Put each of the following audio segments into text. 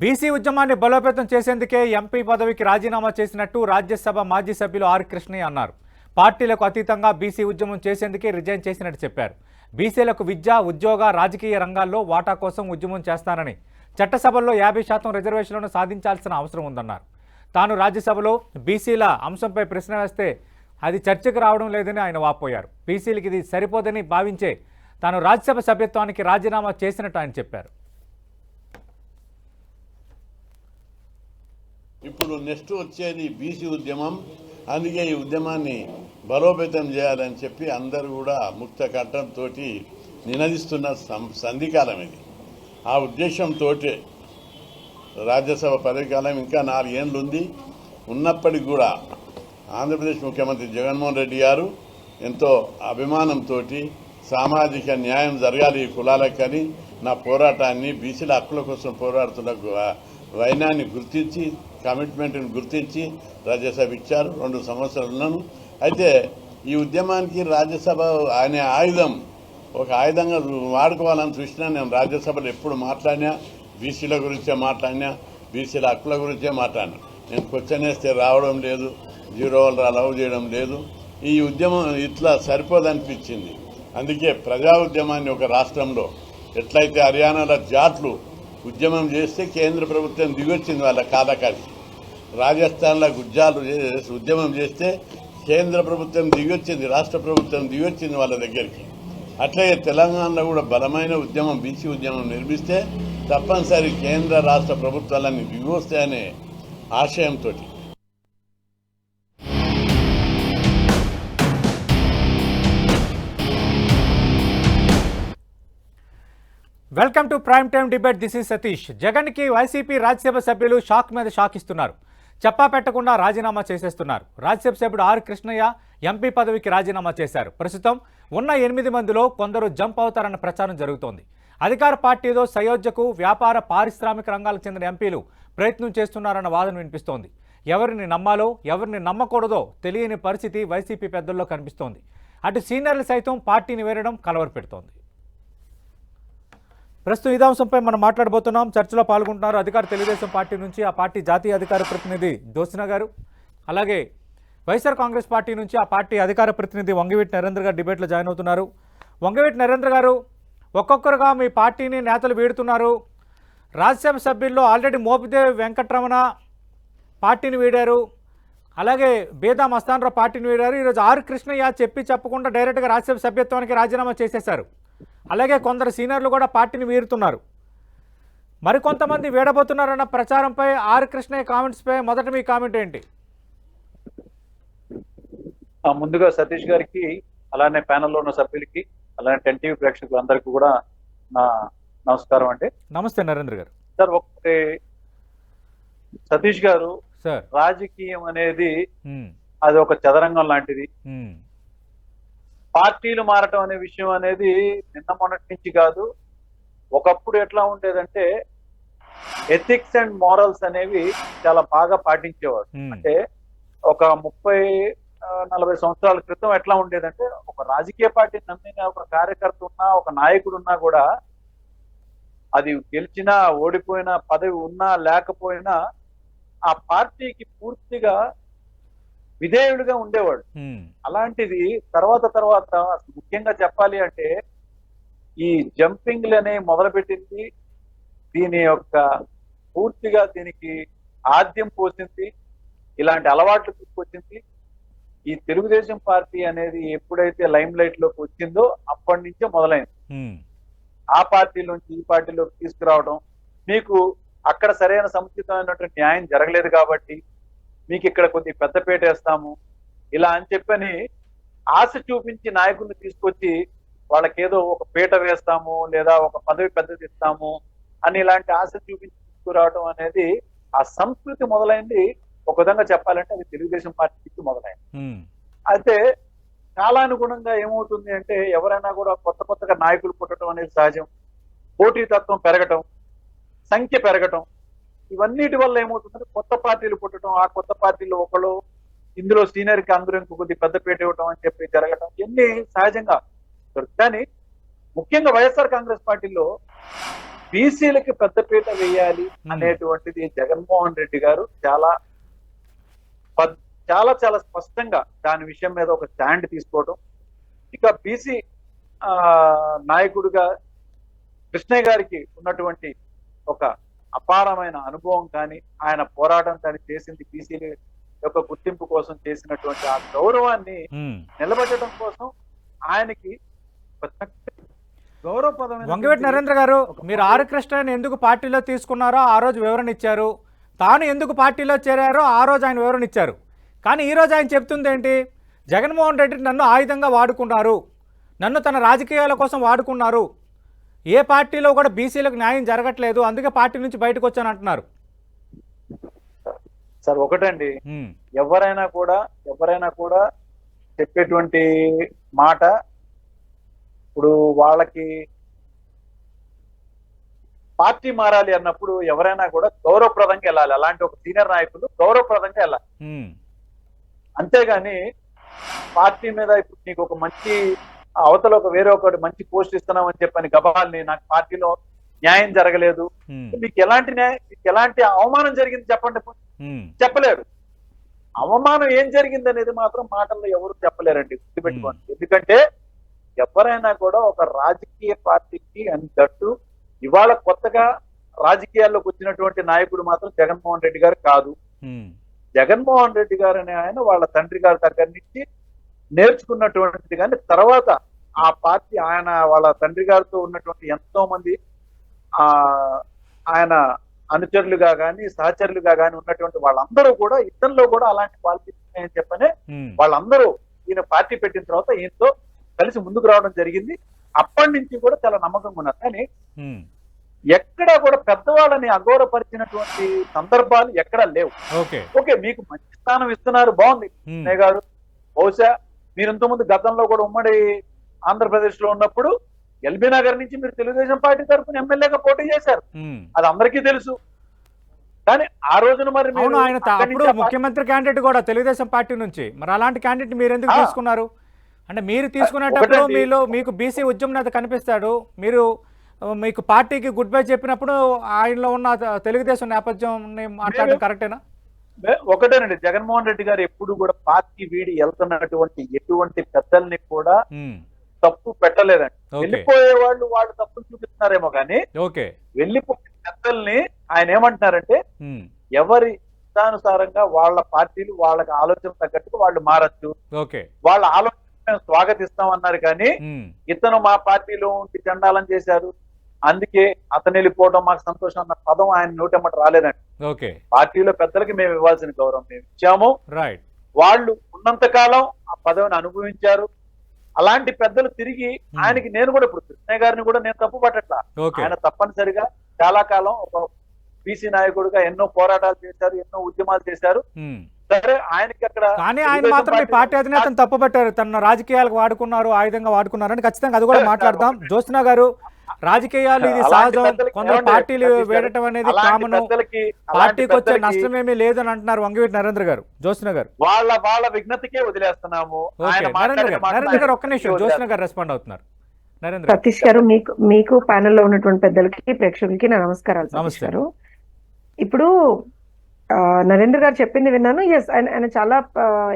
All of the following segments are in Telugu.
బీసీ ఉద్యమాన్ని బలోపేతం చేసేందుకే ఎంపీ పదవికి రాజీనామా చేసినట్టు రాజ్యసభ మాజీ సభ్యులు ఆర్ కృష్ణయ్య అన్నారు. పార్టీలకు అతీతంగా బీసీ ఉద్యమం చేసేందుకే రిజైన్ చేసినట్టు చెప్పారు. బీసీలకు విద్య ఉద్యోగ రాజకీయ రంగాల్లో వాటా కోసం ఉద్యమం చేస్తానని చట్టసభల్లో యాభై శాతం రిజర్వేషన్లను సాధించాల్సిన అవసరం ఉందన్నారు. తాను రాజ్యసభలో బీసీల అంశంపై ప్రశ్న వేస్తే అది చర్చకు రావడం లేదని ఆయన వాపోయారు. బీసీలకి ఇది సరిపోదని భావించే తాను రాజ్యసభ సభ్యత్వానికి రాజీనామా చేసినట్టు ఆయన చెప్పారు. ఇప్పుడు నెక్స్ట్ వచ్చేది బీసీ ఉద్యమం అందుకే ఈ ఉద్యమాన్ని బలోపేతం చేయాలని చెప్పి అందరూ కూడా ముక్త కట్టంతో నినదిస్తున్న సం- సంధికాలం ఇది. ఆ ఉద్దేశంతో రాజ్యసభ పదవికాలం ఇంకా నాలుగేళ్ళు ఉంది ఉన్నప్పటికి కూడా ఆంధ్రప్రదేశ్ ముఖ్యమంత్రి జగన్మోహన్ రెడ్డి గారు ఎంతో అభిమానంతో సామాజిక న్యాయం జరగాలి ఈ కులాలకని నా పోరాటాన్ని బీసీల హక్కుల కోసం పోరాడుతున్న వైనాన్ని గుర్తించి కమిట్మెంట్ని గుర్తించి రాజ్యసభ ఇచ్చారు. రెండు సంవత్సరాలను అయితే ఈ ఉద్యమానికి రాజ్యసభ అనే ఆయుధం ఒక ఆయుధంగా వాడుకోవాలని చూసినా నేను రాజ్యసభలో ఎప్పుడు మాట్లాడినా బీసీల గురించే మాట్లాడినా బీసీల హక్కుల గురించే మాట్లాడినా. నేను క్వశ్చన్ వేస్తే రావడం లేదు జీరో వాళ్ళు అలవ్ చేయడం లేదు. ఈ ఉద్యమం ఇట్లా సరిపోదనిపించింది. అందుకే ప్రజా ఉద్యమాన్ని ఒక రాష్ట్రంలో ఎట్లయితే హర్యానాలో జాట్లు ఉద్యమం చేస్తే కేంద్ర ప్రభుత్వం దిగొచ్చింది వాళ్ళ కాలకాలి రాజస్థాన్లో గుజ్జాలు ఉద్యమం చేస్తే కేంద్ర ప్రభుత్వం దిగొచ్చింది రాష్ట్ర ప్రభుత్వం దిగొచ్చింది వాళ్ళ దగ్గరికి. అట్లే తెలంగాణలో కూడా బలమైన ఉద్యమం బీసీ ఉద్యమం నిర్మిస్తే తప్పనిసరి కేంద్ర రాష్ట్ర ప్రభుత్వాలన్నీ దిగొస్తాయనే ఆశయంతో welcome to prime time debate this is Satish. జగన్కి వైసీపీ రాజ్యసభ సభ్యులు షాక్ మీద షాక్ ఇస్తున్నారు చెప్పా పెట్టకుండా రాజీనామా చేసేస్తున్నారు. రాజ్యసభ సభ్యుడు ఆర్ కృష్ణయ్య ఎంపీ పదవికి రాజీనామా చేశారు. ప్రస్తుతం ఉన్న ఎనిమిది మందిలో కొందరు జంప్ అవుతారన్న ప్రచారం జరుగుతోంది. అధికార పార్టీలో సయోధ్యకు వ్యాపార పారిశ్రామిక రంగాలకు చెందిన ఎంపీలు ప్రయత్నం చేస్తున్నారన్న వాదన వినిపిస్తోంది. ఎవరిని నమ్మాలో ఎవరిని నమ్మకూడదో తెలియని పరిస్థితి వైసీపీ పెద్దల్లో కనిపిస్తోంది. అటు సీనియర్లు సైతం పార్టీని వేరడం కలవరపెడుతోంది. ప్రస్తుతం ఇదే అంశంపై మనం మాట్లాడబోతున్నాం. చర్చలో పాల్గొంటున్నారు అధికార తెలుగుదేశం పార్టీ నుంచి ఆ పార్టీ జాతీయ అధికార ప్రతినిధి దోసిన గారు. అలాగే వైఎస్ఆర్ కాంగ్రెస్ పార్టీ నుంచి ఆ పార్టీ అధికార ప్రతినిధి వంగివీటి నరేంద్ర గారు డిబేట్లో జాయిన్ అవుతున్నారు. వంగివీటి నరేంద్ర గారు ఒక్కొక్కరుగా మీ పార్టీని నేతలు వీడుతున్నారు. రాజ్యసభ సభ్యుల్లో ఆల్రెడీ మోపిదేవి వెంకటరమణ పార్టీని వీడారు. అలాగే బేదా మస్తానరావు పార్టీని వీడారు. ఈరోజు ఆర్ కృష్ణయ్య చెప్పి చెప్పకుండా డైరెక్ట్గా రాజ్యసభ సభ్యత్వానికి రాజీనామా చేసేశారు. అలాగే కొందరు సీనియర్లు కూడా పార్టీని వీరుతున్నారు. మరికొంతమంది వీడబోతున్నారన్న ప్రచారంపై ఆర్ కృష్ణయ్య కామెంట్స్పై మొదట మీ కామెంట్ ఏంటి? ముందుగా సతీష్ గారికి అలానే ప్యానెల్లో ఉన్న సభ్యులకి అలానే టెన్ టీవీ ప్రేక్షకులందరికీ కూడా నా నమస్కారం అండి. నమస్తే నరేంద్ర గారు. సార్ ఒకటి సతీష్ గారు సార్. రాజకీయం అనేది అది ఒక చదరంగం లాంటిది. పార్టీలు మారటం అనే విషయం అనేది నిన్న మొన్నటి నుంచి కాదు. ఒకప్పుడు ఎట్లా ఉండేదంటే ఎథిక్స్ అండ్ మారల్స్ అనేవి చాలా బాగా పాటించేవారు. అంటే ఒక ముప్పై నలభై సంవత్సరాల క్రితం ఎట్లా ఉండేదంటే ఒక రాజకీయ పార్టీ నమ్మిన ఒక కార్యకర్త ఉన్నా ఒక నాయకుడు ఉన్నా కూడా అది గెలిచినా ఓడిపోయినా పదవి ఉన్నా లేకపోయినా ఆ పార్టీకి పూర్తిగా విధేయుడిగా ఉండేవాడు. అలాంటిది తర్వాత తర్వాత ముఖ్యంగా చెప్పాలి అంటే ఈ జంపింగ్లు అనే మొదలుపెట్టింది. దీని యొక్క పూర్తిగా దీనికి ఆద్యం పోసింది. ఇలాంటి అలవాట్లు తీసుకొచ్చింది. ఈ తెలుగుదేశం పార్టీ అనేది ఎప్పుడైతే లైమ్ లైట్లోకి వచ్చిందో అప్పటి నుంచే మొదలైంది. ఆ పార్టీలోంచి ఈ పార్టీలోకి తీసుకురావడం మీకు అక్కడ సరైన సముచితమైనటువంటి న్యాయం జరగలేదు కాబట్టి మీకు ఇక్కడ కొద్ది పెద్దపేట వేస్తాము. ఇలా అని చెప్పని ఆశ చూపించి నాయకుల్ని తీసుకొచ్చి వాళ్ళకేదో ఒక పీట వేస్తాము లేదా ఒక పదవి పెద్దది ఇస్తాము అని ఇలాంటి ఆశ చూపించి తీసుకురావడం అనేది ఆ సంస్కృతి మొదలైంది. ఒక విధంగా చెప్పాలంటే అది తెలుగుదేశం పార్టీ నుంచి మొదలైంది. అయితే కాలానుగుణంగా ఏమవుతుంది అంటే ఎవరైనా కూడా కొత్త కొత్తగా నాయకులు పుట్టడం అనేది సహజం. పోటీతత్వం పెరగటం సంఖ్య పెరగటం ఇవన్నిటి వల్ల ఏమవుతుందంటే కొత్త పార్టీలు పుట్టడం ఆ కొత్త పార్టీలో ఒకళ్ళు ఇందులో సీనియర్కి అందరూ ఇంకో కొద్ది పెద్దపేట ఇవ్వటం అని చెప్పి జరగటం ఇవన్నీ సహజంగా. కానీ ముఖ్యంగా వైఎస్ఆర్ కాంగ్రెస్ పార్టీలో బీసీలకి పెద్దపీట వేయాలి అనేటువంటిది జగన్మోహన్ రెడ్డి గారు చాలా చాలా చాలా స్పష్టంగా దాని విషయం మీద ఒక స్టాండ్ తీసుకోవడం ఇక బీసీ నాయకుడిగా కృష్ణయ్య గారికి ఉన్నటువంటి ఒక అపారమైన అనుభవం కానీ ఆయన పోరాటం కానీ చేసింది బీసీల యొక్క గుర్తింపు కోసం చేసినటువంటి ఆ గౌరవాన్ని. నిలబెట్టడం కోసం ఆయనకి గౌరవప్రదమైన వంగవీటి నరేంద్ర గారు మీరు ఆర్ కృష్ణని ఎందుకు పార్టీలో తీసుకున్నారో ఆ రోజు వివరణ ఇచ్చారు. తాను ఎందుకు పార్టీలో చేరారో ఆ రోజు ఆయన వివరణ ఇచ్చారు. కానీ ఈ రోజు ఆయన చెప్తుంది ఏంటి? జగన్మోహన్ రెడ్డి నన్ను ఆయుధంగా వాడుకున్నారు. నన్ను తన రాజకీయాల కోసం వాడుకున్నారు. ఏ పార్టీలో కూడా బీసీలకు న్యాయం జరగట్లేదు అందుకే పార్టీ నుంచి బయటకు వచ్చాను అంటున్నారు. సార్ ఒకటండి. ఎవరైనా కూడా ఎవరైనా కూడా చెప్పేటువంటి మాట ఇప్పుడు వాళ్ళకి పార్టీ మారాలి అన్నప్పుడు ఎవరైనా కూడా గౌరవప్రదంగా వెళ్ళాలి. అలాంటి ఒక సీనియర్ నాయకులు గౌరవప్రదంగా వెళ్ళాలి. అంతేగాని పార్టీ మీద ఇప్పుడు నీకు ఒక మంచి అవతల ఒక వేరే ఒకటి మంచి పోస్ట్ ఇస్తున్నామని చెప్పని గబాల్ని నాకు పార్టీలో న్యాయం జరగలేదు. మీకు ఎలాంటి న్యాయం మీకు ఎలాంటి అవమానం జరిగింది చెప్పండి. ఉమ్, చెప్పలేరు. అవమానం ఏం జరిగింది అనేది మాత్రం మాటల్లో ఎవరు చెప్పలేరండి. గుర్తుపెట్టుకోండి. ఎందుకంటే ఎవరైనా కూడా ఒక రాజకీయ పార్టీకి అని తట్టు ఇవాళ కొత్తగా రాజకీయాల్లోకి వచ్చినటువంటి నాయకుడు మాత్రం జగన్మోహన్ రెడ్డి గారు కాదు. జగన్మోహన్ రెడ్డి గారు అనే ఆయన వాళ్ళ తండ్రి గారి దగ్గర నుంచి నేర్చుకున్నటువంటిది. కానీ తర్వాత ఆ పార్టీ ఆయన వాళ్ళ తండ్రి గారితో ఉన్నటువంటి ఎంతో మంది ఆ ఆయన అనుచరులుగా కానీ సహచరులుగా కానీ ఉన్నటువంటి వాళ్ళందరూ కూడా ఇతనిలో కూడా అలాంటి క్వాలిటీస్ ఉన్నాయని చెప్పనే వాళ్ళందరూ ఈయన పార్టీ పెట్టిన తర్వాత ఈయనతో కలిసి ముందుకు రావడం జరిగింది. అప్పటి నుంచి కూడా చాలా నమ్మకంగా ఉన్నారు. కానీ ఎక్కడా కూడా పెద్దవాళ్ళని అగౌరవపరిచినటువంటి సందర్భాలు ఎక్కడా లేవు. ఓకే. మీకు మంచి స్థానం ఇస్తున్నారు బాగుంది. గారు బహుశా మీరు ఇంతకుముందు గతంలో కూడా ఉమ్మడి ఆంధ్రప్రదేశ్లో ఉన్నప్పుడు ఎల్బీ నగర్ నుంచి మీరు తెలుగుదేశం పార్టీ తరఫున ఎమ్మెల్యేగా పోటీ చేశారు. అది అందరికీ తెలుసు కానీ ఆ రోజున మరి ఆయన అప్పుడు ముఖ్యమంత్రి క్యాండిడేట్ కూడా తెలుగుదేశం పార్టీ నుంచి మరి అలాంటి క్యాండిడేట్ మీరు ఎందుకు. తీసుకున్నారు అంటే మీరు తీసుకునేటప్పుడు. మీలో మీకు బీసీ ఉద్యమ నేత కనిపిస్తాడు మీరు మీకు పార్టీకి గుడ్ బై చెప్పినప్పుడు ఆయనలో ఉన్న తెలుగుదేశం నేపథ్యం మాట్లాడడం కరెక్టేనా ఒకటేనండి. జగన్మోహన్ రెడ్డి గారు ఎప్పుడు కూడా పార్టీ వీడి వెళ్తున్నటువంటి ఎటువంటి పెద్దల్ని కూడా తప్పు పెట్టలేదండి. వెళ్ళిపోయే వాళ్ళు వాళ్ళు తప్పులు చూపిస్తున్నారేమో కానీ వెళ్ళిపోయే పెద్దల్ని ఆయన ఏమంటున్నారంటే ఎవరి ఇష్టానుసారంగా వాళ్ళ పార్టీలు వాళ్ళకి ఆలోచన తగ్గట్టుగా వాళ్ళు మారచ్చు. వాళ్ళ ఆలోచన మేము స్వాగతిస్తాం అన్నారు కానీ ఇతను మా పార్టీలో ఉండి చండాలం చేశారు. అందుకే అతను వెళ్ళిపోవడం మాకు సంతోషం అన్న పదం ఆయన నోటెమ్మట రాలేదండి. పార్టీలో పెద్దలకి మేము ఇవ్వాల్సిన గౌరవం మేము ఇచ్చాము. రైట్ వాళ్ళు ఉన్నంత కాలం ఆ పదవిని అనుభవించారు. అలాంటి పెద్దలు తిరిగి ఆయనకి నేను కూడా ఇప్పుడు కృష్ణయ్య గారిని కూడా నేను తప్పు పట్టట్లా. ఆయన తప్పనిసరిగా చాలా కాలం ఒక బీసీ నాయకుడిగా ఎన్నో పోరాటాలు చేశారు ఎన్నో ఉద్యమాలు చేశారు. ఉమ్. సరే ఆయనకి అక్కడ కానీ ఆయన మాత్రం మీ పార్టీ- పార్టీ అధినేతను తప్పుపట్టారు తన రాజకీయాలకు వాడుకున్నారు ఆయుధంగా వాడుకున్నారని ఖచ్చితంగా అది కూడా మాట్లాడదాం. జ్యోత్స్న గారు రాజకీయాలు ఇది సహజం. కొందరు? పార్టీలు వేయటం అనేది కామన్. పార్టీకి వచ్చే నష్టం ఏమీ లేదని అంటున్నారు వంగవీటి నరేంద్ర గారు జ్యోత్స్న గారు. వాళ్ళ వాళ్ళ విఘ్నతకే వదిలేస్తున్నాము. నరేంద్ర గారు మాటలు నరేంద్ర గారు ఒక్క నిమిషం. జ్యోత్స్న గారు రెస్పాండ్ అవుతున్నారు. నరేంద్ర సతీష్ గారు మీకు మీకు ప్యానెల్లో ఉన్నటువంటి పెద్దలకి ప్రేక్షకులకి నా నమస్కారాలు. గారు. ఇప్పుడు ఆ, నరేంద్ర గారు చెప్పింది విన్నాను. ఎస్ ఆయన ఆయన చాలా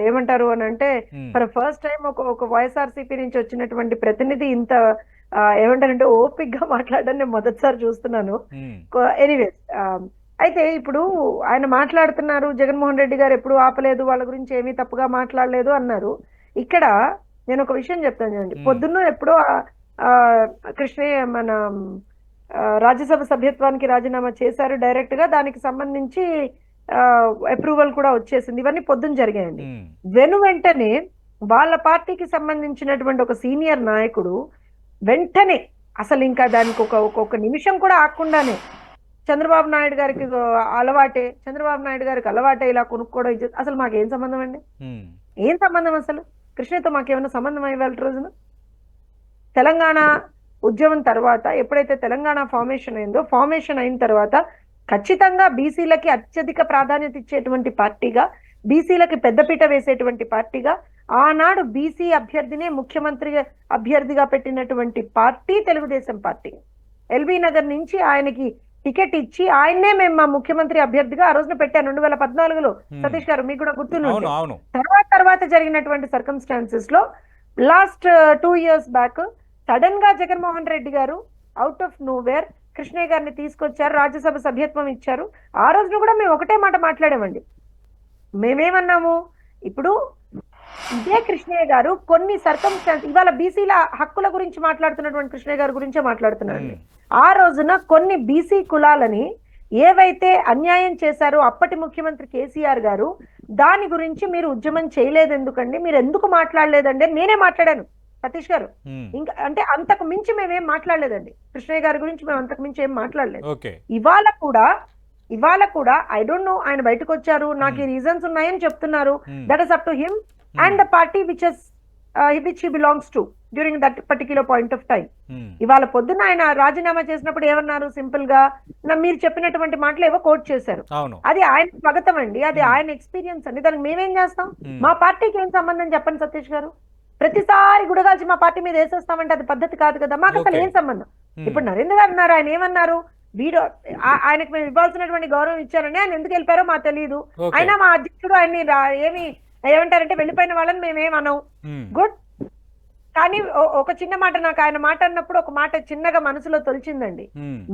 ఏమంటారు అని అంటే ఫర్ ఫస్ట్ టైం ఒక ఒక వైఎస్ఆర్సీపీ నుంచి వచ్చినటువంటి ప్రతినిధి ఇంత ఏమంటారంటే ఓపిక్గా మాట్లాడడం నేను మొదటిసారి చూస్తున్నాను. ఎనీవేస్ అయితే ఇప్పుడు ఆయన మాట్లాడుతున్నారు జగన్మోహన్ రెడ్డి గారు ఎప్పుడు ఆపలేదు వాళ్ళ గురించి ఏమీ తప్పుగా మాట్లాడలేదు అన్నారు. ఇక్కడ నేను ఒక విషయం చెప్తాను చూడండి. పొద్దున్న ఎప్పుడో కృష్ణయ్య మన రాజ్యసభ సభ్యత్వానికి రాజీనామా చేశారు డైరెక్ట్గా దానికి సంబంధించి అప్రూవల్ కూడా వచ్చేసింది. ఇవన్నీ పొద్దున్న జరిగాయండి. వెను వెంటనే వాళ్ళ పార్టీకి సంబంధించినటువంటి ఒక సీనియర్ నాయకుడు వెంటనే అసలు ఇంకా దానికి ఒక ఒక- ఒక నిమిషం కూడా ఆగకుండానే చంద్రబాబు నాయుడు గారికి అలవాటే చంద్రబాబు నాయుడు గారికి అలవాటే ఇలా కొనుక్కోవడం అసలు మాకు ఏం సంబంధం అండి? ఏం సంబంధం అసలు? కృష్ణతో మాకేమైనా సంబంధం ఇవాళ రోజున? తెలంగాణ ఉద్యమం తర్వాత ఎప్పుడైతే తెలంగాణ ఫార్మేషన్ అయిందో ఫార్మేషన్ అయిన తర్వాత ఖచ్చితంగా బీసీలకి అత్యధిక ప్రాధాన్యత ఇచ్చేటువంటి పార్టీగా బీసీలకి పెద్దపీట వేసేటువంటి పార్టీగా ఆనాడు బీసీ అభ్యర్థినే ముఖ్యమంత్రి అభ్యర్థిగా పెట్టినటువంటి party Telugu Desam party. LB Nagar నుంచి ఆయనకి టికెట్ ఇచ్చి ఆయన్నే మేము మా ముఖ్యమంత్రి అభ్యర్థిగా ఆ రోజున పెట్టాను రెండు వేల పద్నాలుగులో. సతీష్ గారు మీకు కూడా అవును తర్వాత తర్వాత జరిగినటువంటి సర్కమ్స్టాన్సెస్లో లాస్ట్ టూ ఇయర్స్ బ్యాక్ సడన్గా జగన్మోహన్ రెడ్డి గారు అవుట్ ఆఫ్ నోవేర్ కృష్ణయ్య గారిని తీసుకొచ్చారు రాజ్యసభ సభ్యత్వం ఇచ్చారు. ఆ రోజున కూడా మేము ఒకటే మాట మాట్లాడామండి. మేమేమన్నాము? ఇప్పుడు ఇదే కృష్ణయ్య గారు కొన్ని సర్కమ్స్టాన్స్ ఇవాళ బీసీల హక్కుల గురించి మాట్లాడుతున్నటువంటి కృష్ణయ్య గారి గురించే మాట్లాడుతున్నాను ఆ రోజున కొన్ని బీసీ కులాలని ఏవైతే అన్యాయం చేశారో అప్పటి ముఖ్యమంత్రి కేసీఆర్ గారు దాని గురించి మీరు ఉద్యమం చేయలేదు ఎందుకండి మీరు ఎందుకు మాట్లాడలేదండి? నేనే మాట్లాడాను సతీష్ గారు. ఇంకా అంటే అంతకు మించి మేమేం మాట్లాడలేదండి. కృష్ణయ్య గారి గురించి మేము అంతకు మించి ఏం మాట్లాడలేదు. ఇవాళ కూడా ఇవాళ కూడా ఐ డోంట్ నో ఆయన బయటకు వచ్చారు నాకు ఈ రీజన్స్ ఉన్నాయని చెప్తున్నారు. That is up to him and the party which is which he belongs to during that particular point of time ఇవాళ పొద్దున్న ఆయన రాజీనామా చేసినప్పుడు ఏమన్నారు? సింపుల్గా మీరు చెప్పినటువంటి మాటలు ఏవో కోట్ చేశారు. అది ఆయన స్వాగతం అండి. అది ఆయన ఎక్స్పీరియన్స్ అండి. దానికి మేమేం చేస్తాం? ఉమ్, మా పార్టీకి ఏం సంబంధం చెప్పండి సతీష్ గారు? ప్రతిసారి గుడగాల్చి మా పార్టీ మీద వేసేస్తామంటే అది పద్ధతి కాదు కదా. మాకు అసలు. ఏం సంబంధం? ఉమ్, ఇప్పుడు నరేంద్ర గారు అన్నారు ఆయన ఏమన్నారు? వీడియో ఆ- ఆయనకు మేము ఇవ్వాల్సినటువంటి గౌరవం ఇచ్చారని ఆయన ఎందుకు వెళ్ళిపోయారో మాకు తెలియదు అయినా మా అధ్యక్షుడు ఆయన్ని ఏమి ఏమంటారంటే వెళ్ళిపోయిన వాళ్ళని మేమేమనం గుడ్. కానీ ఒక చిన్న మాట నాకు ఆయన మాట అన్నప్పుడు ఒక మాట చిన్నగా మనసులో తొలిచిందండి.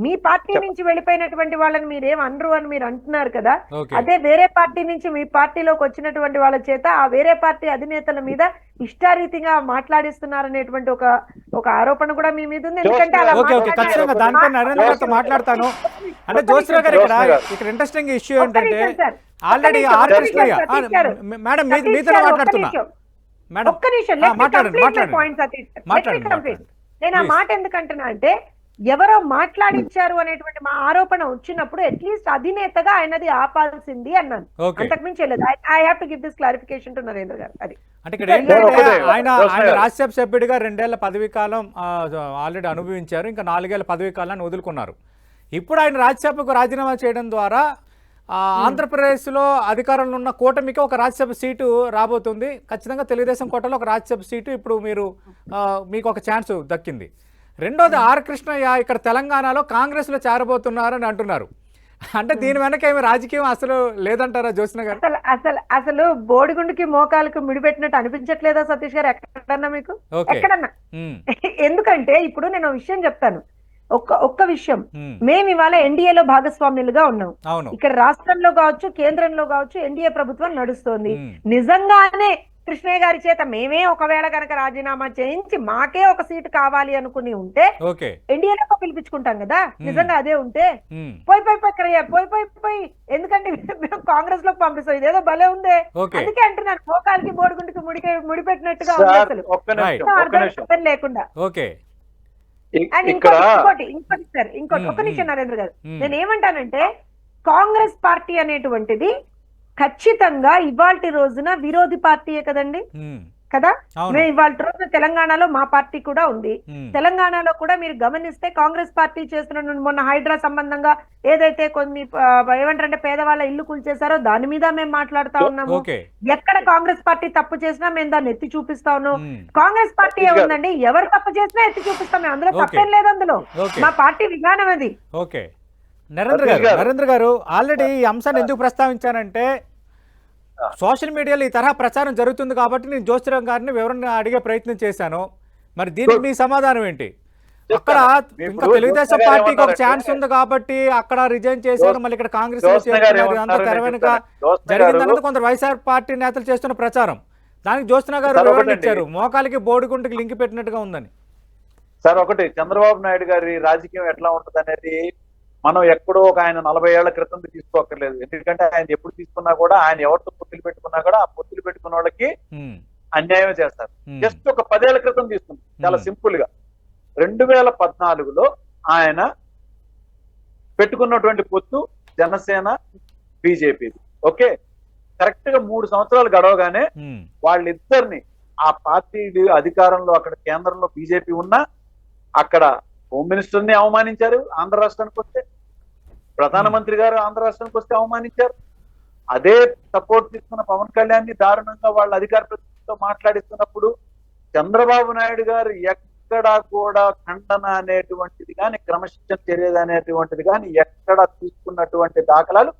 మీ పార్టీ నుంచి వెళ్ళిపోయినటువంటి వాళ్ళని మీరేం అనరు అని మీరు అంటున్నారు కదా. అదే వేరే పార్టీ నుంచి మీ పార్టీలోకి వచ్చినటువంటి వాళ్ళ చేత ఆ వేరే పార్టీ అధినేతల మీద ఇష్టారీతిగా మాట్లాడిస్తున్నారనేటువంటి ఒక ఒక ఆరోపణ కూడా మీ మీద ఉంది. ఎందుకంటే అలా మాట్లాడతాను. అంటే గారు ఇక్కడ ఇక్కడ ఇంట్రెస్టింగ్ ఇష్యూ ఏంటంటే. ఆల్రెడీ మేడం మీతో మాట్లాడుతున్నా. మేడం ఒక్క నిమిషం మాట్లాడండి. నేను ఆ. మాట ఎందుకంటున్నా అంటే ఎవరో మాట్లాడించారు అనేటువంటి మా ఆరోపణ వచ్చినప్పుడు అట్లీస్ట్ అధినేతగా ఆయనది ఆపాల్సింది అన్నాను. అంతకుమించి I have to give this clarification to Narendra garu. అది. అంటే ఇక్కడ ఏంటంటే ఆయన ఆయన. రాజ్యసభ సభ్యుడిగా రెండేళ్ళ పదవీ కాలం ఆల్రెడీ అనుభవించారు. ఇంకా నాలుగేళ్ళ పదవీ కాలాన్ని వదులుకున్నారు. ఇప్పుడు ఆయన రాజ్యసభకు రాజీనామా చేయడం ద్వారా ఆంధ్రప్రదేశ్లో అధికారంలో ఉన్న కూటమికి ఒక రాజ్యసభ సీటు రాబోతుంది. ఖచ్చితంగా తెలుగుదేశం కోటలో ఒక రాజ్యసభ సీటు ఇప్పుడు మీరు మీకు ఒక ఛాన్స్ దక్కింది. రెండోది ఆర్ కృష్ణయ్య ఇక్కడ తెలంగాణలో కాంగ్రెస్లో చేరబోతున్నారని అంటున్నారు. అంటే దీని వెనక ఏమి రాజకీయం అసలు లేదంటారా జ్యోత్స్న గారు? అసలు అసలు అసలు బోడిగుండుకి మోకాలకు ముడిపెట్టినట్టు అనిపించట్లేదా సతీష్ గారు? ఎక్కడన్నా మీకు? ఎక్కడన్నా? ఎందుకంటే ఇప్పుడు నేను విషయం చెప్తాను. ఒక్క ఒక్క విషయం. మేము ఇవాళ ఎన్డీఏలో భాగస్వామ్యులుగా ఉన్నాం. అవును. ఇక్కడ రాష్ట్రంలో కావచ్చు కేంద్రంలో కావచ్చు ఎన్డీఏ ప్రభుత్వం నడుస్తోంది. నిజంగానే కృష్ణయ్య గారి చేత మేమే ఒకవేళ కనుక రాజీనామా చేయించి మాకే ఒక సీటు కావాలి అనుకుని ఉంటే ఓకే. ఎన్డీఏలో పిలిపించుకుంటాం కదా. నిజంగా అదే ఉంటే పోయి పోయి పోయి ఇక్కడ పోయి పోయి పోయి. ఎందుకంటే మేము కాంగ్రెస్లోకి పంపిస్తాం. ఇదేదో భలే ఉందే. అందుకే అంటున్నాను మోకాలకి బోడిగుండికి ముడికి ముడిపెట్టినట్టుగా ఉంది అసలు. ఒక్క నిమిషం Right. ఒక్క అర్థం నిమిషం. అర్థం లేకుండా. అండ్ ఇంకోటి ఇంకోటి ఇంకోటి సార్ ఇంకోటి ఒక్క నిమిషం. నరేంద్ర గారు. నేను ఏమంటానంటే కాంగ్రెస్ పార్టీ అనేటువంటిది ఖచ్చితంగా ఇవాల్టి రోజున విరోధి పార్టీయే కదండి? కదా? మేము ఇవాళ రోజున తెలంగాణలో మా పార్టీ కూడా ఉంది. తెలంగాణలో కూడా మీరు గమనిస్తే కాంగ్రెస్ పార్టీ చేస్తున్న మొన్న హైడ్రా సంబంధంగా ఏదైతే కొన్ని ఏమంటారంటే పేదవాళ్ళ ఇల్లు కూల్చేశారో దాని మీద మేము మాట్లాడుతా ఉన్నాము. ఎక్కడ కాంగ్రెస్ పార్టీ తప్పు చేసినా మేము దాన్ని ఎత్తి చూపిస్తా ఉన్నాం ఉమ్, కాంగ్రెస్ పార్టీ. ఏముందండి? ఎవరు తప్పు చేసినా ఎత్తి చూపిస్తాం మేము. అందులో. తప్పేం లేదు అందులో. మా పార్టీ విధానం అది. ఓకే. నరేంద్ర గారు. నరేంద్ర గారు ఆల్రెడీ ఈ అంశాన్ని ఎందుకు ప్రస్తావించానంటే సోషల్ మీడియాలో ఈ తరహా ప్రచారం జరుగుతుంది కాబట్టి నేను జ్యోతిరామ్ గారిని వివరణ అడిగే ప్రయత్నం చేశాను. మరి దీనికి మీ సమాధానం ఏంటి? అక్కడ. ఇంకా తెలుగుదేశం పార్టీకి ఒక ఛాన్స్ ఉంది కాబట్టి అక్కడ రిజైన్ చేశారు మళ్ళీ ఇక్కడ కాంగ్రెస్ జరిగిందన్నది కొందరు వైఎస్ఆర్ పార్టీ నేతలు చేస్తున్న ప్రచారం. దానికి జ్యోత్స్న గారు వివరణ. ఇచ్చారు. మోకాలికి బోడిగుంటికి లింక్ పెట్టినట్టుగా ఉందని. సార్ ఒకటి చంద్రబాబు నాయుడు గారి రాజకీయం ఎట్లా ఉంటుంది అనేది మనం ఎక్కడో ఒక ఆయన నలభై ఏళ్ళ క్రితం తీసుకోక్కర్లేదు. ఎందుకంటే ఆయన ఎప్పుడు తీసుకున్నా కూడా ఆయన ఎవరితో పొత్తులు పెట్టుకున్నా కూడా ఆ పొత్తులు పెట్టుకున్న వాళ్ళకి అన్యాయం చేస్తారు. జస్ట్ ఒక పదేళ్ళ క్రితం తీసుకుంది. చాలా. సింపుల్గా రెండు వేల పద్నాలుగులో ఆయన పెట్టుకున్నటువంటి పొత్తు జనసేన బీజేపీది. ఓకే? కరెక్ట్గా మూడు సంవత్సరాలు గడవగానే వాళ్ళిద్దరిని ఆ పార్టీ అధికారంలో అక్కడ కేంద్రంలో బీజేపీ ఉన్నా అక్కడ హోమ్ మినిస్టర్ని అవమానించారు ఆంధ్ర రాష్ట్రానికి వస్తే. ప్రధానమంత్రి గారు ఆంధ్ర రాష్ట్రానికి వస్తే అవమానించారు. అదే సపోర్ట్ తీసుకున్న పవన్ కళ్యాణ్ని దారుణంగా వాళ్ళ అధికార ప్రతినిధితో మాట్లాడిస్తున్నప్పుడు చంద్రబాబు నాయుడు గారు ఎక్కడా కూడా ఖండన అనేటువంటిది కానీ క్రమశిక్షణ చర్యది అనేటువంటిది కానీ ఎక్కడ తీసుకున్నటువంటి దాఖలాలు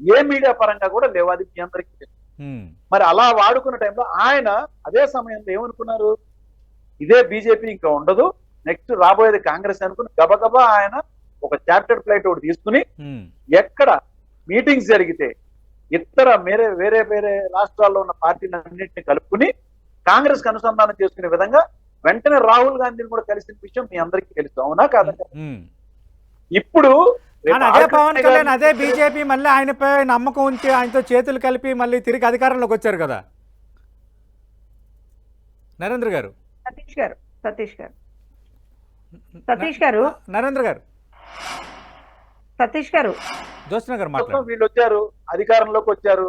ఏ మీడియా పరంగా కూడా లేవు. అది మీ అందరికీ మరి అలా వాడుకున్న టైంలో ఆయన అదే సమయంలో ఏమనుకున్నారు? ఇదే బీజేపీ ఇంకా ఉండదు. నెక్స్ట్ రాబోయేది కాంగ్రెస్ అనుకుని గబగబా ఆయన ఒక చార్టెడ్ ఫ్లైట్ ఒకటి తీసుకుని ఎక్కడ మీటింగ్స్ జరిగితే ఇతర వేరే వేరే వేరే రాష్ట్రాల్లో ఉన్న పార్టీలన్నింటినీ కలుపుకుని కాంగ్రెస్కి అనుసంధానం చేసుకునే విధంగా వెంటనే రాహుల్ గాంధీని కూడా కలిసిన విషయం మీ అందరికీ తెలుసు. అవునా కాదా. ఇప్పుడు అదే పవన్ కళ్యాణ్ అదే బీజేపీ మళ్ళీ ఆయనపై నమ్మకం ఉంచి ఆయనతో చేతులు కలిపి మళ్ళీ తిరిగి అధికారంలోకి వచ్చారు కదా? నరేంద్ర గారు. సతీష్ గారు సతీష్ గారు. సతీష్ గారు? నరేంద్ర గారు. సతీష్ గారు? మాట్లాడు. వీళ్ళు వచ్చారు అధికారంలోకి వచ్చారు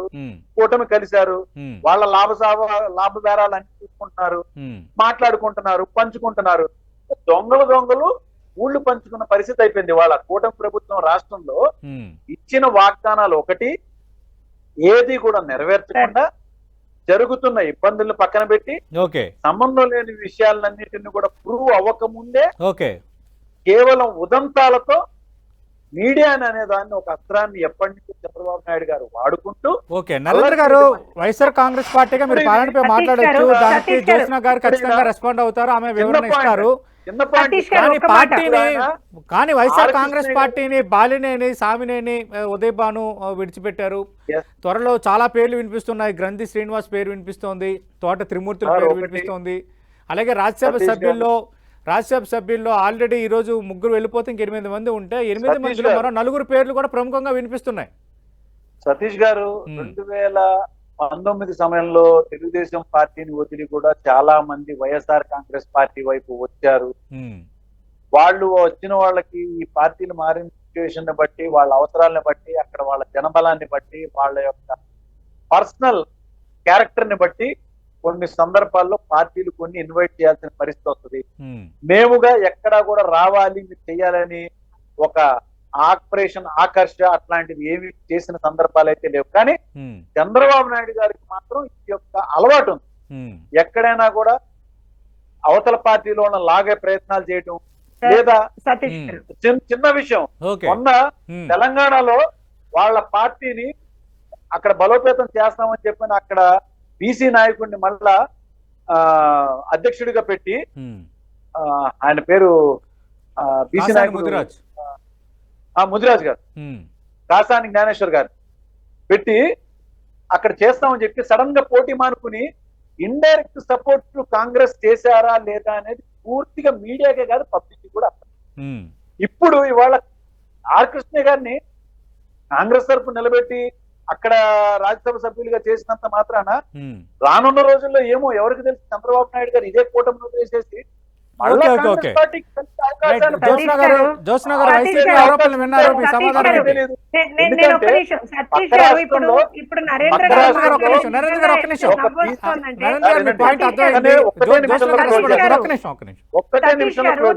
కూటమి కలిశారు వాళ్ళ లాభసాభ లాభబేరాలు అన్ని చూసుకుంటున్నారు మాట్లాడుకుంటున్నారు పంచుకుంటున్నారు. దొంగలు దొంగలు ఊళ్ళు పంచుకున్న పరిస్థితి అయిపోయింది. వాళ్ళ కూటమి ప్రభుత్వం రాష్ట్రంలో ఇచ్చిన వాగ్దానాలు ఒకటి ఏది కూడా నెరవేర్చకుండా జరుగుతున్న ఇబ్బందులను పక్కన పెట్టి ఓకే. సంబంధం లేని విషయాలన్నిటిని కూడా ప్రూవ్ అవ్వక ముందే ఓకే. కేవలం ఉదంతాలతో మీడియా అనే దాన్ని ఒక అస్త్రాన్ని ఎప్పటి నుంచో చంద్రబాబు నాయుడు గారు వాడుకుంటూ ఓకే. నరేంద్ర గారు వైఎస్ఆర్ కాంగ్రెస్ పార్టీగా మీరు పాలనపై మాట్లాడొచ్చు. దానికి జ్యోత్స్న గారు ఖచ్చితంగా రెస్పాండ్ అవుతారు. ఆమె వివరణ. ఇస్తారు. కానీ. పార్టీని వైఎస్ఆర్ ఆర్ కాంగ్రెస్ పార్టీని బాలినేని సామినేని ఉదయ్ భాను విడిచిపెట్టారు. త్వరలో చాలా పేర్లు వినిపిస్తున్నాయి గ్రంథి శ్రీనివాస్ పేరు వినిపిస్తోంది తోట త్రిమూర్తుల పేరు. వినిపిస్తోంది అలాగే రాజ్యసభ. సభ్యుల్లో రాజ్యసభ సభ్యుల్లో ఆల్రెడీ ఈ రోజు ముగ్గురు వెళ్ళిపోతే ఇంక ఎనిమిది మంది ఉంటే ఎనిమిది మందిలో. మరో నలుగురు పేర్లు కూడా ప్రముఖంగా వినిపిస్తున్నాయి సతీష్ గారు Hmm. రెండు వేల పంతొమ్మిది సమయంలో తెలుగుదేశం పార్టీని వదిలి కూడా చాలా మంది వైఎస్ఆర్ కాంగ్రెస్ పార్టీ వైపు వచ్చారు. వాళ్ళు వచ్చిన వాళ్ళకి ఈ పార్టీలు మారిన సిచ్యువేషన్ బట్టి వాళ్ళ అవసరాలను బట్టి అక్కడ వాళ్ళ జనబలాన్ని బట్టి వాళ్ళ యొక్క పర్సనల్ క్యారెక్టర్ని బట్టి కొన్ని సందర్భాల్లో పార్టీలు కొన్ని ఇన్వైట్ చేయాల్సిన పరిస్థితి వస్తుంది. మేముగా ఎక్కడా కూడా రావాలి మీరు చేయాలని ఒక ఆపరేషన్ ఆకర్ష అట్లాంటివి ఏమి చేసిన సందర్భాలు అయితే లేవు. కానీ చంద్రబాబు నాయుడు గారికి మాత్రం ఈ యొక్క అలవాటు ఉంది. ఎక్కడైనా కూడా అవతల పార్టీలో ఉన్న లాగే ప్రయత్నాలు చేయటం లేదా చిన్న చిన్న విషయం. మొన్న తెలంగాణలో వాళ్ళ పార్టీని అక్కడ బలోపేతం చేస్తామని చెప్పిన అక్కడ బీసీ నాయకుడిని మళ్ళా ఆ, అధ్యక్షుడిగా పెట్టి ఆయన పేరు బీసీ నాయకుడు ఆ, ముదిరాజ్ గారు. కాసాని జ్ఞానేశ్వర్ గారు. పెట్టి అక్కడ చేస్తామని చెప్పి సడన్గా పోటీ మానుకుని ఇండైరెక్ట్ సపోర్ట్ కాంగ్రెస్ చేశారా లేదా అనేది పూర్తిగా మీడియాకే కాదు పబ్లిక్ కూడా ఇప్పుడు ఇవాళ ఆర్ కృష్ణ గారిని కాంగ్రెస్ తరపు నిలబెట్టి అక్కడ రాజ్యసభ సభ్యులుగా చేసినంత మాత్రాన. రానున్న రోజుల్లో ఏమో ఎవరికి తెలుసు? చంద్రబాబు నాయుడు గారు ఇదే కూటమిలో వేసేసి ఇప్పుడు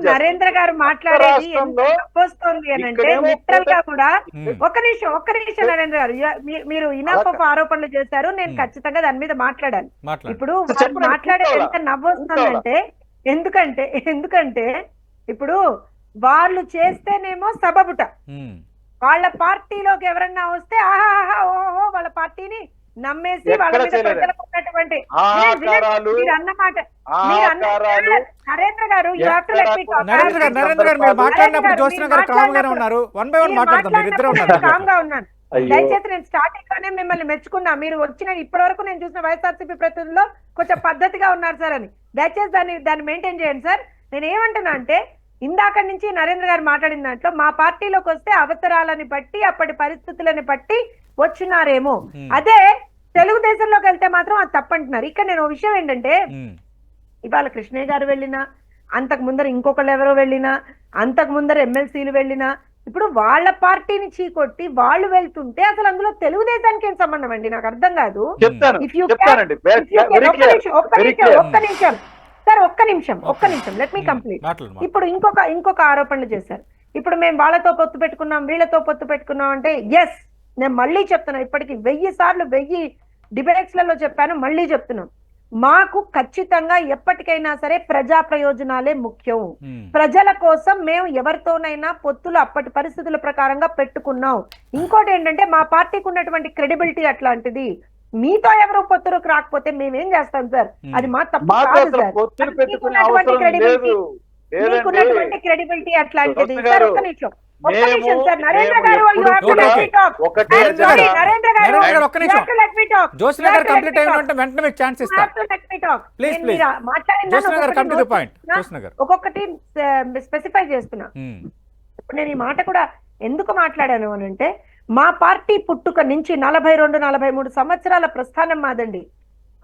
నరేంద్ర గారు మాట్లాడేది వస్తుంది అని అంటే లిటరల్గా కూడా ఒక్క నిమిషం ఒక్క నిమిషం నరేంద్ర గారు. మీరు ఆఫ్ ఆరోపణలు చేశారు. నేను. ఖచ్చితంగా దాని మీద మాట్లాడాను. మాట్లాడు. ఇప్పుడు మాట్లాడేది? ఎంత నవ్వు వస్తుందంటే ఎందుకంటే ఎందుకంటే ఇప్పుడు వాళ్ళు చేస్తేనేమో సబబుట వాళ్ళ పార్టీలోకి ఎవరన్నా వస్తే ఆహాహా ఓహో వాళ్ళ పార్టీని నమ్మేసి వాళ్ళ మీద. ప్రజలకు ఉన్నటువంటి మీరు అన్నమాట మీరు అన్న నరేంద్ర గారు. నరేంద్ర గారు మాట్లాడినప్పుడు ఉన్నారు. వన్ బై వన్ మీరు ఇద్దరే ఉన్నారు. గా ఉన్నాను అయ్యో. దయచేసి నేను స్టార్టింగ్లోనే మిమ్మల్ని మెచ్చుకున్నా. మీరు వచ్చిన ఇప్పటి వరకు నేను చూసిన వైఎస్ఆర్సీపీ ప్రతినిధుల్లో కొంచెం పద్ధతిగా ఉన్నారు సార్ అని. దయచేసి దాన్ని దాన్ని మెయింటైన్ చేయండి సార్. నేను ఏమంటున్నా అంటే ఇందాక నుంచి నరేంద్ర గారు మాట్లాడిన దాంట్లో మా పార్టీలోకి వస్తే అవసరాలని బట్టి అప్పటి పరిస్థితులని బట్టి వచ్చినారేమో. అదే తెలుగుదేశంలోకి వెళ్తే మాత్రం అది తప్పంటున్నారు. ఇక్కడ నేను విషయం ఏంటంటే ఇవాళ కృష్ణయ్య గారు వెళ్ళినా అంతకు ముందర ఇంకొకళ్ళు ఎవరో వెళ్ళినా అంతకు ముందర ఎమ్మెల్సీలు వెళ్ళినా ఇప్పుడు వాళ్ళ పార్టీని చీకొట్టి వాళ్ళు వెళ్తుంటే అసలు అందులో తెలుగుదేశానికి ఏం సంబంధం అండి? నాకు అర్థం కాదు. can- వెరీ ఒక్క నిమిషం ఒక్క నిమిషం సార్ ఒక్క నిమిషం ఒక్క నిమిషం. Let me complete. ఇప్పుడు ఇంకొక ఇంకొక ఆరోపణలు చేశారు. ఇప్పుడు మేము వాళ్ళతో పొత్తు పెట్టుకున్నాం వీళ్ళతో పొత్తు పెట్టుకున్నాం అంటే ఎస్ నేను మళ్ళీ చెప్తున్నా. ఇప్పటికి వెయ్యి సార్లు వెయ్యి డిబేట్స్లలో చెప్పాను మళ్ళీ చెప్తున్నాం. మాకు ఖచ్చితంగా ఎప్పటికైనా సరే ప్రజా ప్రయోజనాలే ముఖ్యం. ప్రజల కోసం మేము ఎవరితోనైనా పొత్తులు అప్పటి పరిస్థితుల ప్రకారంగా పెట్టుకున్నాం. ఇంకోటి ఏంటంటే మా పార్టీకి ఉన్నటువంటి క్రెడిబిలిటీ అట్లాంటిది. మీతో ఎవరు పొత్తులకు రాకపోతే మేమేం చేస్తాం సార్. అది మా తప్పు కాదు సార్. పెట్టుకునే మీకున్నటువంటి క్రెడిబిలిటీ అట్లాంటిది. సార్ నిమిషం. ఒక్క నిమిషం సార్. నరేంద్ర గారు నరేంద్ర గారు, ఒక్క నిమిషం. కంప్లీట్ అయిన. వెంటనే మీకు ఛాన్స్ ఒక్కొక్కటి స్పెసిఫై చేస్తున్నా. నేను ఈ మాట కూడా ఎందుకు మాట్లాడాను అని అంటే మా పార్టీ పుట్టుక నుంచి నలభై రెండు నలభై మూడు సంవత్సరాల ప్రస్థానం మాదండి.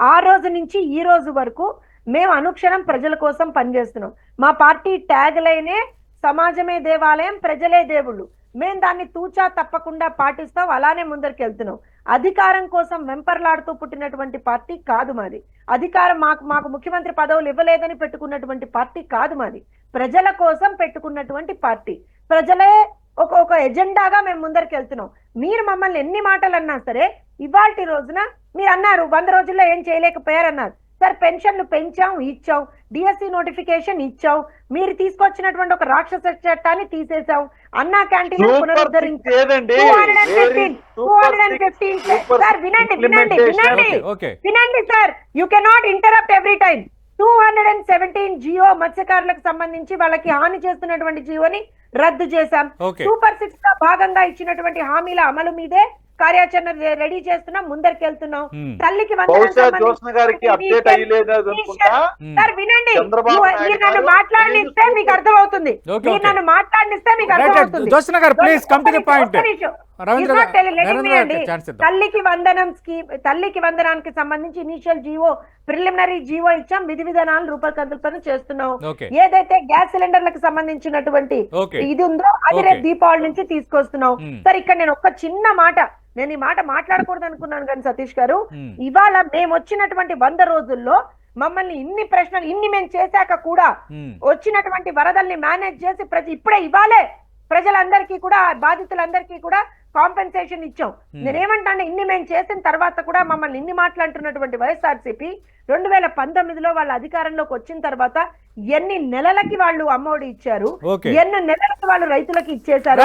ఆ రోజు నుంచి ఈ రోజు వరకు మేము అనుక్షణం ప్రజల కోసం పనిచేస్తున్నాం. మా పార్టీ ట్యాగ్ లైనే సమాజమే దేవాలయం ప్రజలే దేవుళ్ళు. మేము దాన్ని తూచా తప్పకుండా పాటిస్తాం అలానే ముందరికి వెళ్తున్నాం అధికారం కోసం వెంపర్లాడుతూ పుట్టినటువంటి పార్టీ కాదు మాది. అధికారం మాకు మాకు ముఖ్యమంత్రి పదవులు ఇవ్వలేదని పెట్టుకున్నటువంటి పార్టీ కాదు మాది. ప్రజల కోసం పెట్టుకున్నటువంటి పార్టీ. ప్రజలే ఒక ఒక ఎజెండాగా మేము ముందరికి వెళ్తున్నాం మీరు మమ్మల్ని ఎన్ని మాటలు అన్నా సరే ఇవాల్టి రోజున మీరు అన్నారు వంద రోజుల్లో ఏం చేయలేకపోయారు అన్నారు సార్ పెన్షన్లు పెంచాం ఇచ్చాం డిఎస్సి నోటిఫికేషన్ ఇచ్చాం మీరు తీసుకొచ్చినటువంటి ఒక రాక్షస చట్టాన్ని తీసేసాం అన్నా క్యాంటీన్ సూపర్ పునరుద్ధరించాం. సిక్స్ ఏదండి 215, 215, సార్ వినండి వినండి sir you cannot interrupt every time two hundred and seventeen GO మత్స్యకారులకు సంబంధించి వాళ్ళకి హాని చేస్తున్నటువంటి జియోని రద్దు చేశాం. సూపర్ సిక్స్లో భాగంగా ఇచ్చినటువంటి హామీల అమలు మీదే కార్యాచరణ రెడీ చేస్తున్నాం ముందరికి వెళ్తున్నాం. తల్లికి. సార్ వినండి మీరు నన్ను మాట్లాడిస్తే మీకు అర్థమవుతుంది మీరు. నన్ను మాట్లాడిస్తే మీకు. అర్థమవుతుంది తల్లికి వందనం స్కీమ్ తల్లికి వందనానికి సంబంధించి ఇనిషియల్ జీవో ప్రిలిమినరీ జీవో ఇచ్చాం. విధి విధానాలు రూపకల్పన చేస్తున్నాం. ఏదైతే గ్యాస్ సిలిండర్లకు సంబంధించినటువంటి ఇది ఉందో అది. రేపు దీపావళి నుంచి తీసుకొస్తున్నాం. Hmm. సార్ ఇక్కడ నేను ఒక చిన్న మాట నేను ఈ మాట మాట్లాడకూడదు అనుకున్నాను కానీ సతీష్ గారు. ఉమ్. ఇవాళ మేము వచ్చినటువంటి వంద రోజుల్లో మమ్మల్ని ఇన్ని ప్రశ్నలు ఇన్ని మేము చేశాక కూడా ఉమ్. వచ్చినటువంటి వరదల్ని మేనేజ్ చేసి ప్రతి ఇప్పుడే ఇవ్వాలే. ప్రజలందరికీ కూడా బాధితులందరికీ కూడా కాంపెన్సేషన్ ఇచ్చాం. Hmm. నేనేమంటాను ఇన్ని మేము చేసిన తర్వాత కూడా మమ్మల్ని ఇన్ని మాట్లాడుతున్నటువంటి వైఎస్ఆర్సీపీ రెండు వేల పంతొమ్మిదిలో వాళ్ళ అధికారంలోకి వచ్చిన తర్వాత ఎన్ని నెలలకి వాళ్ళు అమ్మఒడి ఇచ్చారు ఎన్ని నెలలకి వాళ్ళు రైతులకి ఇచ్చేశారు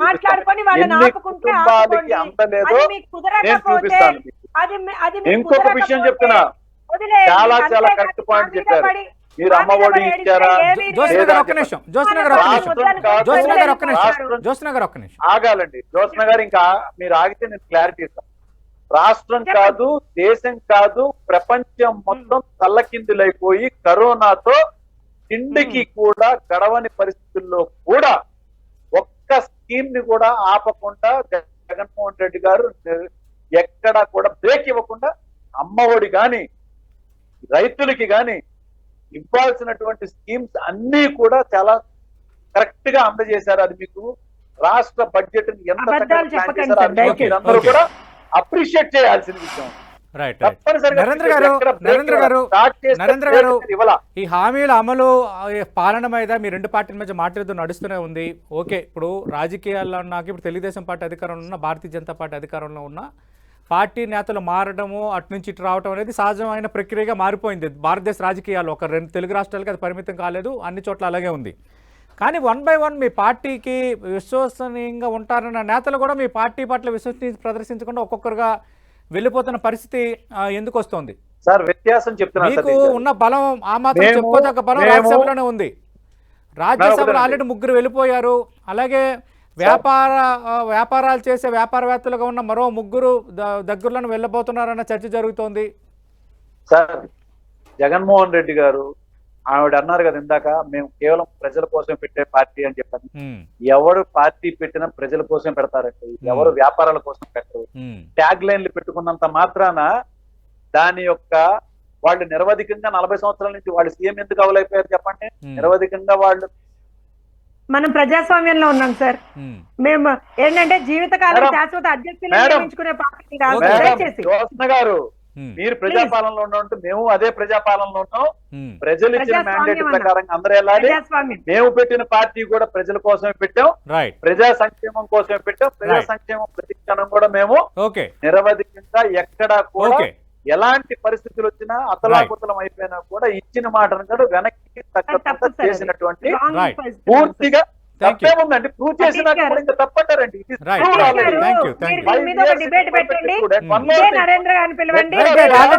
మాట్లాడుకొని వాళ్ళని ఆపుకుంటే అది మీకు నేను కుదరకపోతే చూపిస్తాను. మీకు. అది మీ- అది మీకు ఇంకొక విషయం చెప్తున్నా. చాలా చాలా కరెక్ట్ పాయింట్ చెప్పారు. మీరు అమ్మఒడి ఇచ్చారా? ఒక్క నిమిషం గారు ఒక్క నిమిషం గారు ఒక్క నిమిషం గారు ఒక్క నిమిషం. ఆగాలండి. జ్యోత్స్న గారు ఇంకా మీరు ఆగితే నేను క్లారిటీ ఇస్తాను రాష్ట్రం కాదు దేశం కాదు ప్రపంచం మొత్తం తల్లకిందులైపోయి కరోనాతో తిండికి కూడా గడవని పరిస్థితుల్లో కూడా ఒక్క స్కీమ్ని కూడా ఆపకుండా జగన్మోహన్ రెడ్డి గారు ఎక్కడా కూడా బ్రేక్ ఇవ్వకుండా అమ్మఒడి గాని రైతులకి గాని ఇవ్వాల్సినటువంటి స్కీమ్స్ అన్ని కూడా చాలా కరెక్ట్గా అందజేశారు. అది మీకు రాష్ట్ర బడ్జెట్. కూడా అప్రిషియేట్ చేయాల్సిన విషయం. Right right. తప్పనిసరిగా నరేంద్ర గారు ఎక్కడ break నరేంద్ర గారు start చేస్తే నరేంద్ర గారు break ఇవ్వాల. ఈ హామీల అమలు పాలన మీద మీ రెండు పార్టీల మధ్య మాట్లాడుతూ నడుస్తూనే ఉంది. ఓకే ఇప్పుడు రాజకీయాల్లో నాకు ఇప్పుడు తెలుగుదేశం పార్టీ అధికారంలో ఉన్న భారతీయ జనతా పార్టీ అధికారంలో ఉన్న పార్టీ నేతలు మారడము అటు నుంచి ఇటు రావడం అనేది సహజమైన ప్రక్రియగా మారిపోయింది. భారతదేశ రాజకీయాల్లో ఒక రెండు తెలుగు రాష్ట్రాలకి అది పరిమితం కాలేదు అన్ని చోట్ల అలాగే ఉంది. కానీ వన్ బై వన్ మీ పార్టీకి విశ్వసనీయంగా ఉంటారన్న నేతలు కూడా మీ పార్టీ పట్ల విశ్వసనీయ ప్రదర్శించకుండా ఒక్కొక్కరుగా వెళ్ళిపోతున్న పరిస్థితి ఎందుకు వస్తుంది? సార్ వ్యత్యాసం చెప్తున్నా మీకు ఉన్న బలం ఆ మాత్రం చెప్పుకోదగ్గ బలం రాజ్యసభలోనే ఉంది. రాజ్యసభలో. ఆల్రెడీ ముగ్గురు వెళ్ళిపోయారు. అలాగే వ్యాపార వ్యాపారాలు చేసే వ్యాపారవేత్తలుగా ఉన్న మరో ముగ్గురు దగ్గరలోనే వెళ్ళబోతున్నారన్న చర్చ జరుగుతోంది. సార్ జగన్మోహన్ రెడ్డి గారు ఆవిడ అన్నారు కదా ఇందాక మేము కేవలం ప్రజల కోసం పెట్టే పార్టీ అని చెప్పాను ఎవరు పార్టీ పెట్టినా ప్రజల కోసం పెడతారండి. ఎవరు వ్యాపారాల కోసం పెట్టరు. ట్యాగ్ లైన్లు పెట్టుకున్నంత మాత్రాన దాని యొక్క వాళ్ళు నిరవధికంగా నలభై సంవత్సరాల నుంచి వాళ్ళు సీఎం ఎందుకు అవలైపోయారు చెప్పండి. నిరవధికంగా వాళ్ళు మనం ప్రజాస్వామ్యంలో ఉన్నాం సార్. మేము ఏంటంటే జీవితకాలం శాశ్వత అధ్యక్షులు నియమించుకునే పార్టీ కాదు దయచేసి. గారు. మీరు ప్రజాపాలనలో ఉన్నట్టు మేము అదే ప్రజాపాలనలో ఉన్నాం. ప్రజలు ఇచ్చిన మ్యాండేట్. ప్రకారం అందరూ వెళ్ళాలి. మేము పెట్టిన పార్టీ కూడా ప్రజల కోసమే పెట్టాం. ప్రజా సంక్షేమం కోసమే పెట్టాం. ప్రజా Right. సంక్షేమం ప్రతి క్షణం కూడా మేము ఓకే. నిరవధికంగా ఎక్కడా కూడా ఓకే. ఎలాంటి పరిస్థితులు వచ్చినా అతలాకుతలం అయిపోయినా కూడా ఇచ్చిన మాటను కూడా వెనక్కి తప్పు అది. చేసినటువంటి. పూర్తిగా. తప్పేముందండి ప్రూవ్ తప్పంటారండి.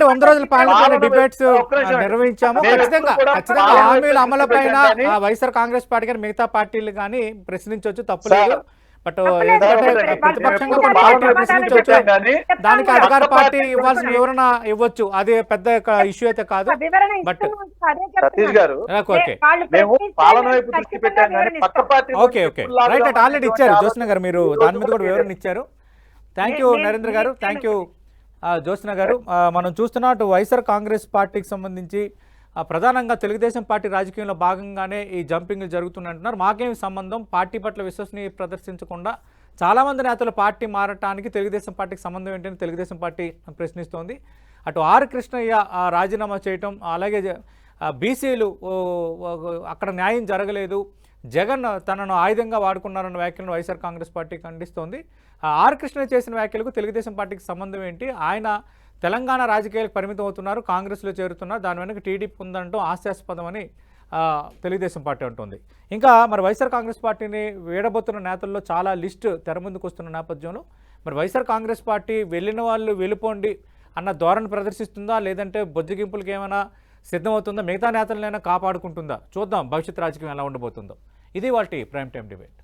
వంద రోజుల పాలన డిబేట్స్ నిమిషం. నిర్వహించాము. ఖచ్చితంగా ఖచ్చితంగా హామీల వైఎస్ఆర్ కాంగ్రెస్ పార్టీ కానీ మిగతా పార్టీలు కానీ ప్రశ్నించవచ్చు తప్పులేదు. సార్. బట్ ప్రతిపక్షంగా పార్టీ ప్రశ్నించవచ్చు. దానికి అధికార పార్టీ ఇవ్వాల్సిన. వివరణ ఇవ్వచ్చు. అది పెద్ద ఇష్యూ అయితే కాదు. సతీష్ చెప్తున్నాను. Garu okay okay. Okay right right already ఇచ్చారు. జ్యోత్స్న గారు మీరు దాని మీద కూడా వివరణ ఇచ్చారు. థ్యాంక్ యూ నరేంద్ర గారు. థ్యాంక్ యూ జ్యోత్స్న గారు. మనం చూస్తున్న అటు వైఎస్ఆర్ కాంగ్రెస్ పార్టీకి సంబంధించి ప్రధానంగా తెలుగుదేశం పార్టీ రాజకీయంలో భాగంగానే ఈ జంపింగ్ జరుగుతుందంటున్నారు మాకేమి సంబంధం? పార్టీ పట్ల విశ్వసనీయ ప్రదర్శించకుండా చాలామంది నేతలు పార్టీ మారటానికి తెలుగుదేశం పార్టీకి సంబంధం ఏంటని తెలుగుదేశం పార్టీ ప్రశ్నిస్తోంది. అటు ఆర్ కృష్ణయ్య రాజీనామా చేయటం అలాగే బీసీలు అక్కడ న్యాయం జరగలేదు. జగన్ తనను ఆయుధంగా వాడుకున్నారన్న వ్యాఖ్యలను వైఎస్ఆర్ కాంగ్రెస్ పార్టీ ఖండిస్తోంది. ఆ ఆర్ కృష్ణ చేసిన వ్యాఖ్యలకు తెలుగుదేశం పార్టీకి సంబంధం ఏంటి? ఆయన తెలంగాణ రాజకీయాలకు పరిమితం అవుతున్నారు కాంగ్రెస్లో చేరుతున్నారు దాని వెనక టీడీపీ ఉందంటూ హాస్యాస్పదమని తెలుగుదేశం పార్టీ అంటుంది. ఇంకా మరి వైఎస్ఆర్ కాంగ్రెస్ పార్టీని వీడబోతున్న నేతల్లో చాలా లిస్ట్ తెర ముందుకు వస్తున్న నేపథ్యంలో మరి వైఎస్ఆర్ కాంగ్రెస్ పార్టీ వెళ్ళిన వాళ్ళు వెళ్ళిపోండి అన్న ధోరణి ప్రదర్శిస్తుందా? లేదంటే బొజ్జగింపులకు ఏమైనా సిద్ధమవుతుందా? మిగతా నేతలనైనా కాపాడుకుంటుందా? చూద్దాం భవిష్యత్ రాజకీయం ఎలా ఉండబోతుందో. ఇది వాటి ప్రైమ్ టైం డిబేట్.